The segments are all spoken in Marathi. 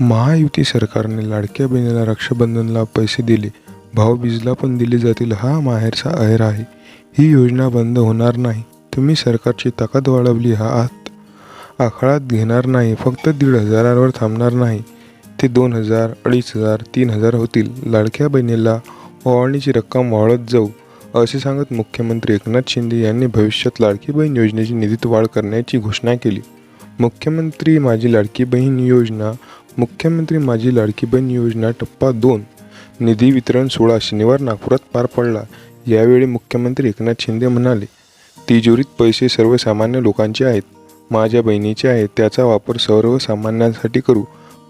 महायुती सरकारने लाडक्या बहिणीला रक्षाबंधनला पैसे दिले. भाऊबीजला पण दिले जातील हा माहेरचा अहेर आहे. ही योजना बंद होणार नाही. तुम्ही सरकारची ताकद वाढवली हा आत आखाळात घेणार नाही. फक्त दीड हजारावर थांबणार नाही. ते दोन हजार अडीच हजार तीन हजार होतील. लाडक्या बहिणीला ओवाळणीची रक्कम वाढत जाऊ असे सांगत मुख्यमंत्री एकनाथ शिंदे यांनी भविष्यात लाडकी बहीण योजनेची निधीत वाढ करण्याची घोषणा केली. मुख्यमंत्री माझी लाडकी बहीण योजना मुख्यमंत्री माझी लाडकी बहीण योजना टप्पा दोन निधी वितरण सोहळा शनिवार नागपुरात पार पडला. यावेळी मुख्यमंत्री एकनाथ शिंदे म्हणाले तिजोरीत पैसे सर्वसामान्य लोकांचे आहेत माझ्या बहिणीचे आहेत त्याचा वापर सर्वसामान्यांसाठी करू.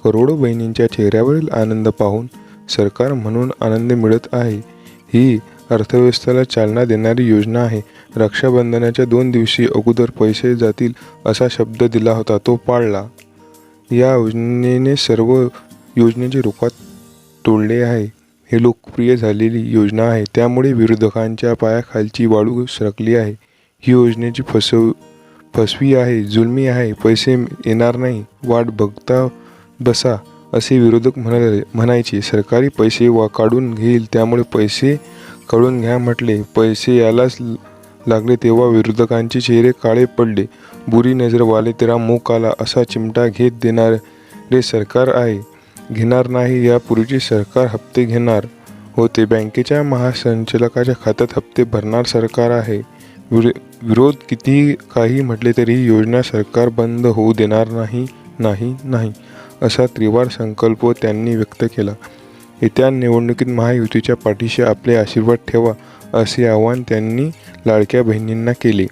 करोडो बहिणींच्या चेहऱ्यावरील आनंद पाहून सरकार म्हणून आनंद मिळत आहे. ही अर्थव्यवस्थेला चालना देणारी योजना आहे. रक्षाबंधनाच्या दोन दिवशी अगोदर पैसे जातील असा शब्द दिला होता तो पाळला. या योजनेने सर्व योजनेचे रूपात तोडले आहे. हे लोकप्रिय झालेली योजना आहे. त्यामुळे विरोधकांच्या पायाखालची वाळू सरकली आहे. ही योजनेची फसव फसवी आहे जुलमी आहे. पैसे येणार नाही. वाट बघता बसा असे विरोधक म्हणाले म्हणायचे. सरकारी पैसे वा काढून घेईल. त्यामुळे पैसे कळून घ्या म्हटले पैसे यालाच लागले तेव्हा विरोधकांचे चेहरे काळे पडले. बुरी नजर वाले तेरा मुख आला असा चिमटा घेत देणारे सरकार आहे. घेणार नाही यापूर्वीचे सरकार हप्ते घेणार होते. बँकेच्या महासंचालकाच्या खात्यात हप्ते भरणार सरकार आहे. विरो विरोध किती काही म्हटले तरी ही योजना सरकार बंद होऊ देणार नाही नाही नाही असा त्रिवार संकल्प त्यांनी व्यक्त केला. येत्या निवडणुकीत महायुतीच्या पाठीशी आपले आशीर्वाद ठेवा असे आवाहन त्यांनी लाडक्या बहिणींना केले.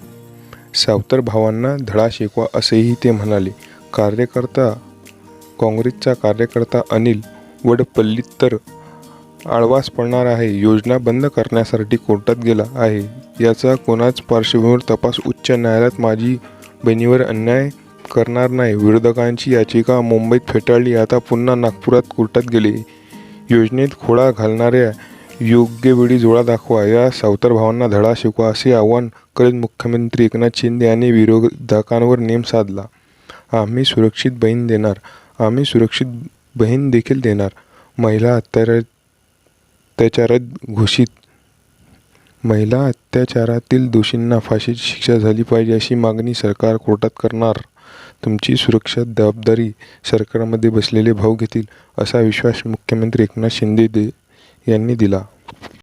सावतर भावांना धडा शिकवा असेही ते म्हणाले. कार्यकर्ता काँग्रेसचा कार्यकर्ता अनिल वडपल्लीत तर आळवास पडणार आहे. योजना बंद करण्यासाठी कोर्टात गेला आहे. याचा कोणाच पार्श्वभूमीवर तपास उच्च न्यायालयात माझी बहिणीवर अन्याय करणार नाही. विरोधकांची याचिका मुंबईत फेटाळली. आता पुन्हा नागपुरात कोर्टात गेले. योजनेत खोडा घालणाऱ्या योग्य वेळी जोडा दाखवा. या सावतर भावांना धडा शिकवा असे आवाहन करीत मुख्यमंत्री एकनाथ शिंदे यांनी विरोधकांवर नेम साधला. आम्ही सुरक्षित बहीण देणार. आम्ही सुरक्षित बहीण देखील देणार. महिला अत्याचार अत्याचारात घोषित. महिला अत्याचारातील दोषींना फाशीची शिक्षा झाली पाहिजे अशी मागणी सरकार कोर्टात करणार. तुमची सुरक्षा जबाबदारी सरकारमध्ये बसलेले भाऊ घेतील असा विश्वास मुख्यमंत्री एकनाथ शिंदे दे यांनी दिला.